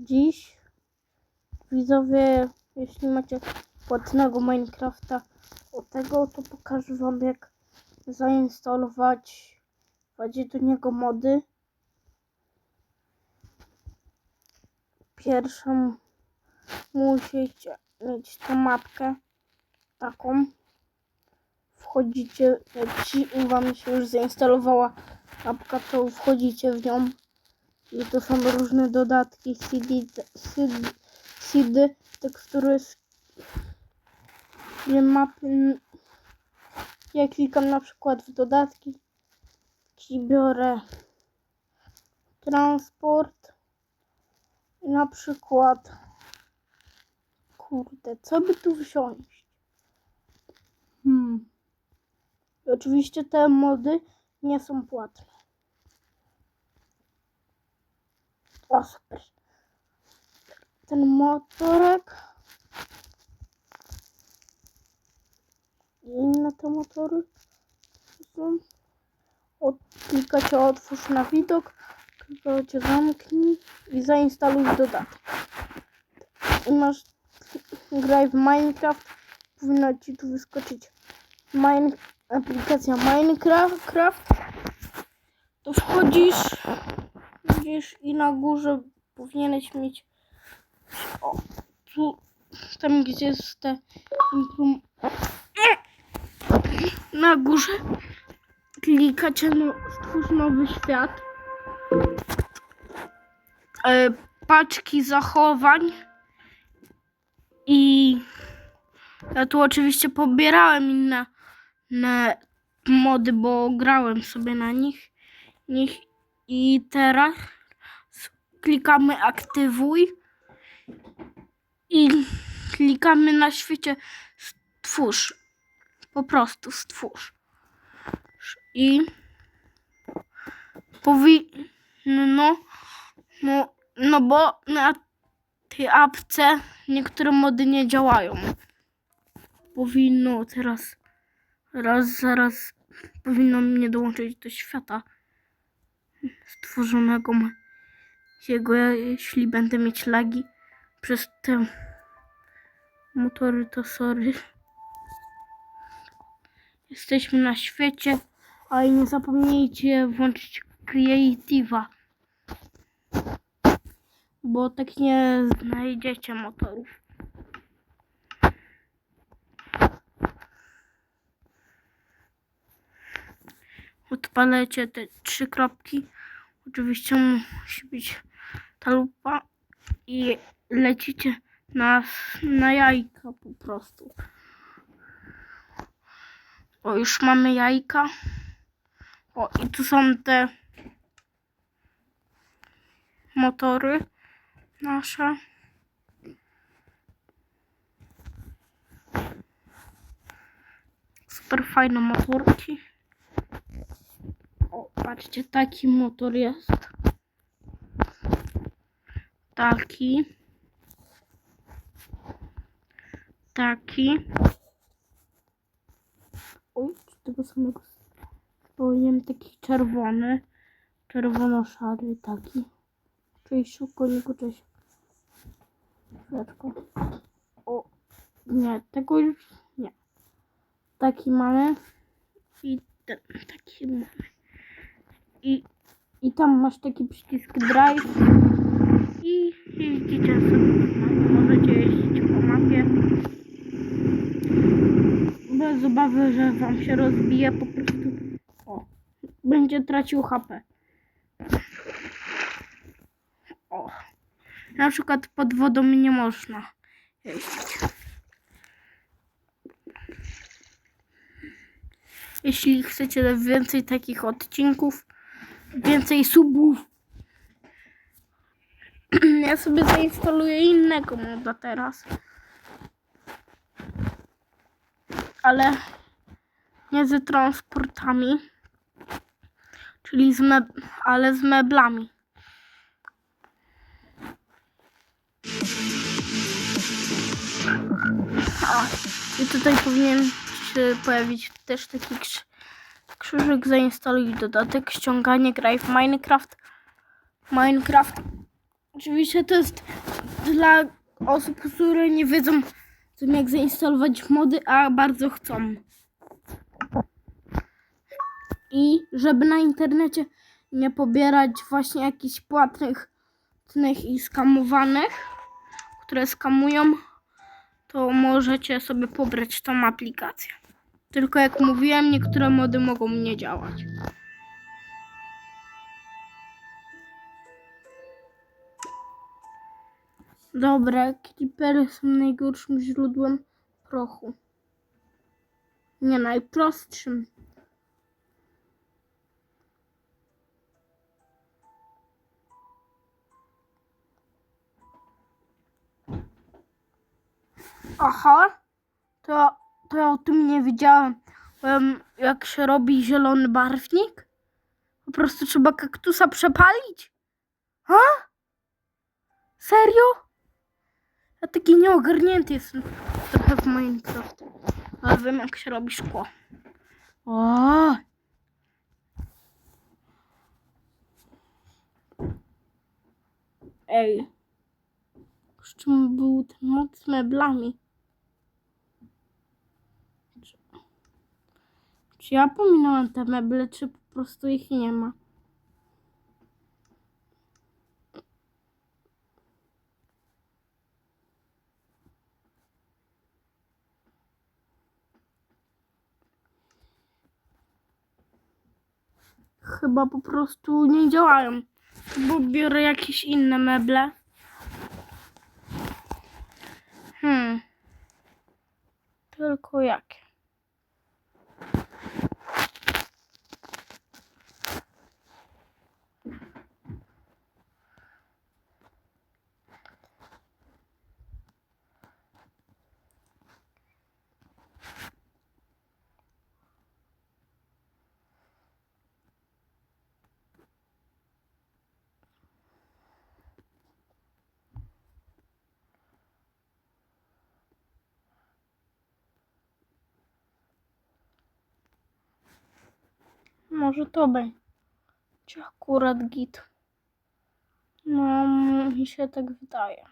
dziś. Widzowie, jeśli macie płatnego Minecrafta o tego, to pokażę wam jak zainstalować wejdzie do niego mody. Pierwszą musicie mieć tą mapkę taką. Wchodzicie, jak ci wam się już zainstalowała apka, to wchodzicie w nią. I to są różne dodatki, CD, CD, CD tekstury, nie mapy. Ja klikam na przykład w dodatki i biorę transport na przykład kurde, co by tu wziąć? Hmm. Oczywiście te mody nie są płatne. Super. Ten motorek. I inne te motory. Od, klikacie otwórz na widok, klikacie zamknij i zainstaluj dodatek. I masz graj w Minecraft. Powinno ci tu wyskoczyć Mine, aplikacja Minecraft. To wchodzisz, widzisz i na górze powinieneś mieć o, tu, tam gdzie jest te na górze klikacie no, stwórz nowy świat. E, paczki zachowań i ja tu oczywiście pobierałem inne, inne mody, bo grałem sobie na nich, nich i teraz klikamy aktywuj i klikamy na świecie stwórz. Po prostu stwórz. I powinno, no, no bo na tej apce niektóre mody nie działają. Powinno teraz, raz, zaraz powinno mnie dołączyć do świata stworzonego ma- jego, jeśli będę mieć lagi przez te motory, to sorry. Jesteśmy na świecie, a i nie zapomnijcie włączyć Creative'a, bo tak nie znajdziecie motorów. Odpalacie te trzy kropki. Oczywiście musi być ta lupa i lecicie na, na jajka po prostu. O, już mamy jajka. O, i tu są te motory nasze. Super fajne motorki. O, patrzcie, taki motor jest. Taki. Taki. Oj, tego samego powiem taki czerwony. Czerwono-szary taki. Czyli szukoniku, cześć. Chwileczkę. O, nie, tego już nie. Taki mamy. I ten, taki mamy. I, I tam masz taki przycisk drive. I jeździcie sobie. Możecie jeździć po mapie. Bez obawy, że wam się rozbije po prostu. O, będzie tracił HP. O. Na przykład pod wodą nie można jeździć. Jeśli chcecie więcej takich odcinków, więcej subów, ja sobie zainstaluję innego moda teraz. Ale nie ze transportami, czyli z meb ale z meblami. O, I tutaj powinien się pojawić też taki krz krzyżyk. Zainstaluj dodatek, ściąganie, graj w Minecraft. Minecraft Oczywiście to jest dla osób, które nie wiedzą, jak zainstalować mody, a bardzo chcą. I żeby na internecie nie pobierać właśnie jakichś płatnych i skamowanych, które skamują, to możecie sobie pobrać tą aplikację. Tylko jak mówiłem, niektóre mody mogą nie działać. Dobra, creepery są najgorszym źródłem prochu. Nie najprostszym. Aha, to, to ja o tym nie wiedziałem. Em, Jak się robi zielony barwnik? Po prostu trzeba kaktusa przepalić? A? Serio? Ja taki nieogarnięty jestem trochę w Minecraft. Ale wiem jak się robi szkło. O! Ej. Z czym był ten mod z meblami? Czy, czy ja pominąłem te meble, czy po prostu ich nie ma? Chyba po prostu nie działają. Bo biorę jakieś inne meble. Hmm. Tylko jakie? Może to będzie akurat git. No, mi się tak wydaje.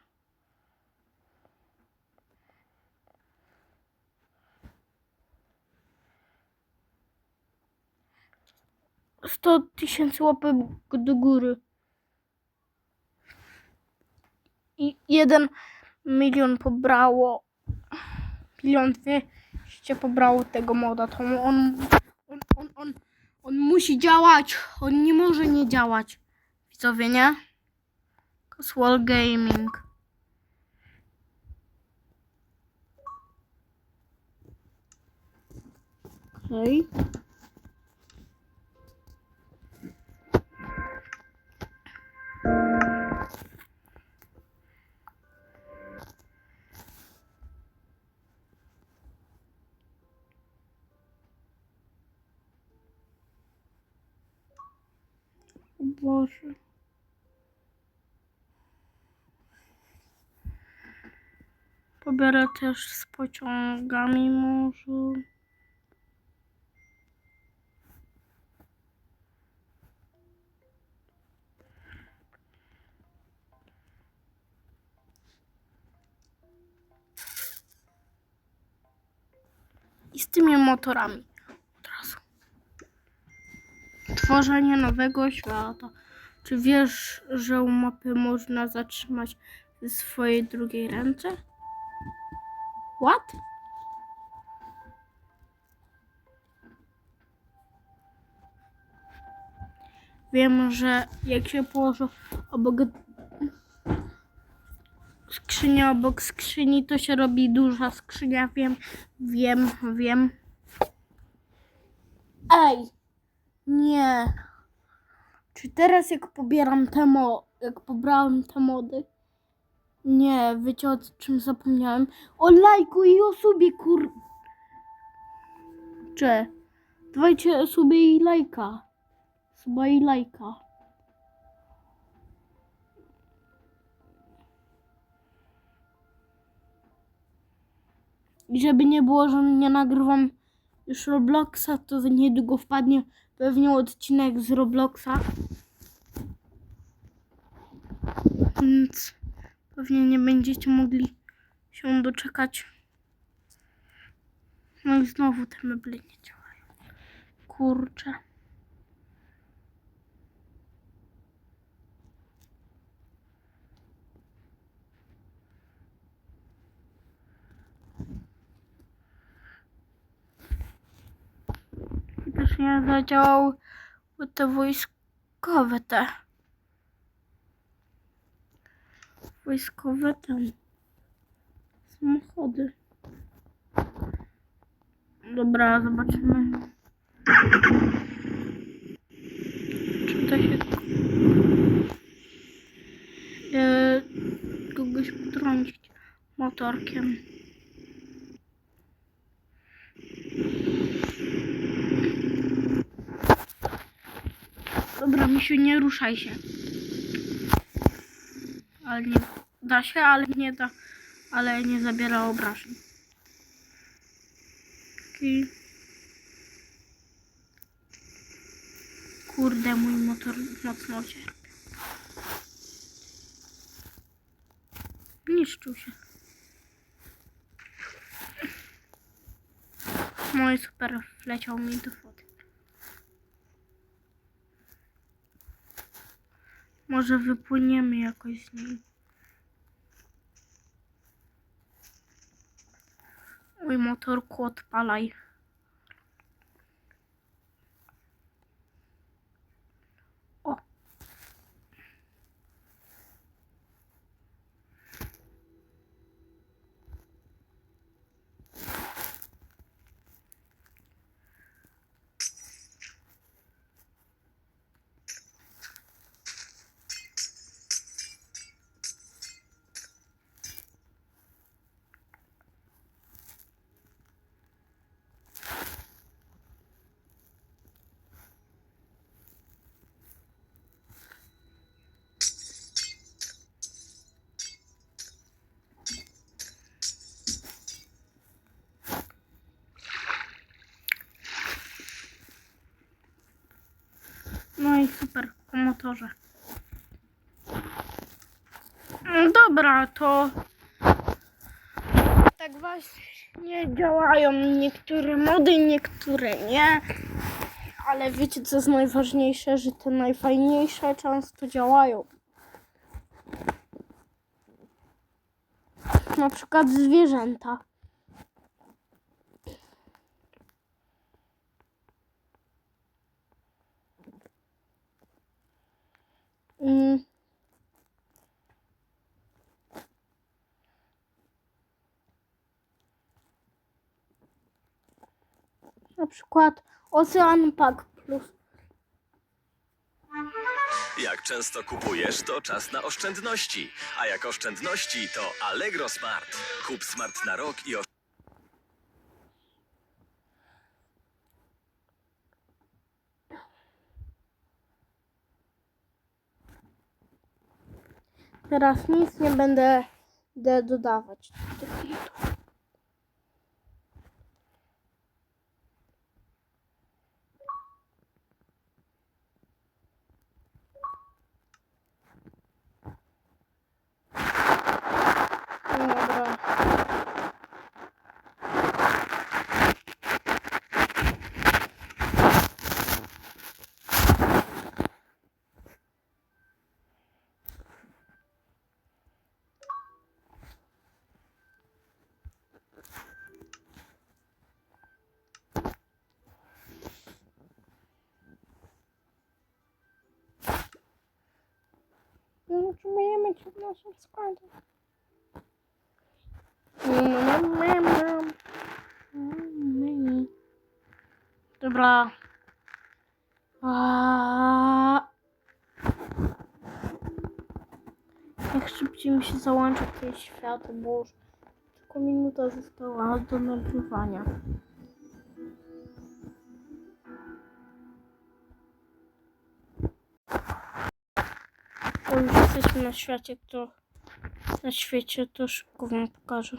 Sto tysięcy łapek do góry. I jeden milion pobrało. Milion dwieście pobrało tego moda. To on, on, on, on, on musi działać. On nie może nie działać. Widzowie, nie? Casual Gaming. Okej. O Pobiorę też z pociągami może. I z tymi motorami od razu. Tworzenie nowego świata. Czy wiesz, że mapy można zatrzymać w swojej drugiej ręce? What? Wiem, że jak się położy obok skrzynia obok skrzyni, to się robi duża skrzynia. Wiem, wiem, wiem. Ej! Nie. Czy teraz jak pobieram te mo... jak pobrałem te mody? Nie, wiecie o czym zapomniałem? O lajku i o subie, kur... Cze. Dawajcie sobie i lajka. Suba i lajka. I żeby nie było, że nie nagrywam już Robloxa, to niedługo wpadnie pewnie odcinek z Robloxa. Więc pewnie nie będziecie mogli się doczekać. No i znowu te meble nie działają. Kurczę. Też nie zadziałały te wojskowe te. Wojskowe te samochody. Dobra, zobaczymy. Czy to się e, kogoś potrącić motorkiem. Dobra, misiu, nie ruszaj się. Ale nie da się, ale nie da, ale nie zabiera obrażeń. Kurde, mój motor mocno cierpi. Niszczył się. I super, wleciał mi do wody. Może wypłyniemy jakoś z nim. Mój motorku odpalaj. O. No i super, po motorze. No Dobra, to tak właśnie działają niektóre mody, niektóre nie. Ale wiecie co jest najważniejsze, że te najfajniejsze często działają. Na przykład zwierzęta. Mm. Na przykład Ocean Pack Plus. Jak często kupujesz, to czas na oszczędności. A jak oszczędności, to Allegro Smart. Kup Smart na rok i Teraz nic nie będę dodawać litów. Dobra. Nie utrzymujemy cię w naszym składzie. Dobra. A... Jak szybciej mi się załączy ten świat, bo już tylko minuta została do nagrywania. Bo już jesteśmy na świecie, to na świecie to szybko wam pokażę.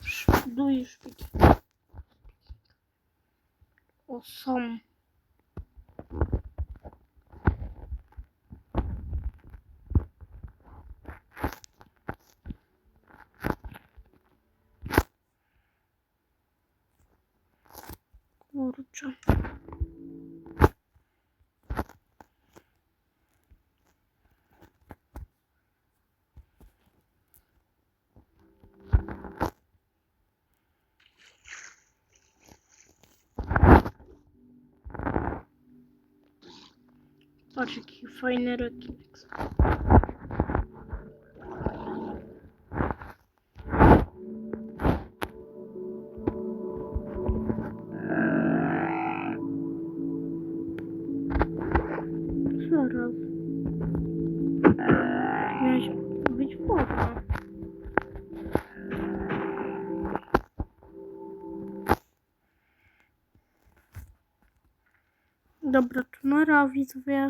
Szpiduj szpik. O, są. Kurczę. Patrz jaki fajny rekinek. ሱፊያ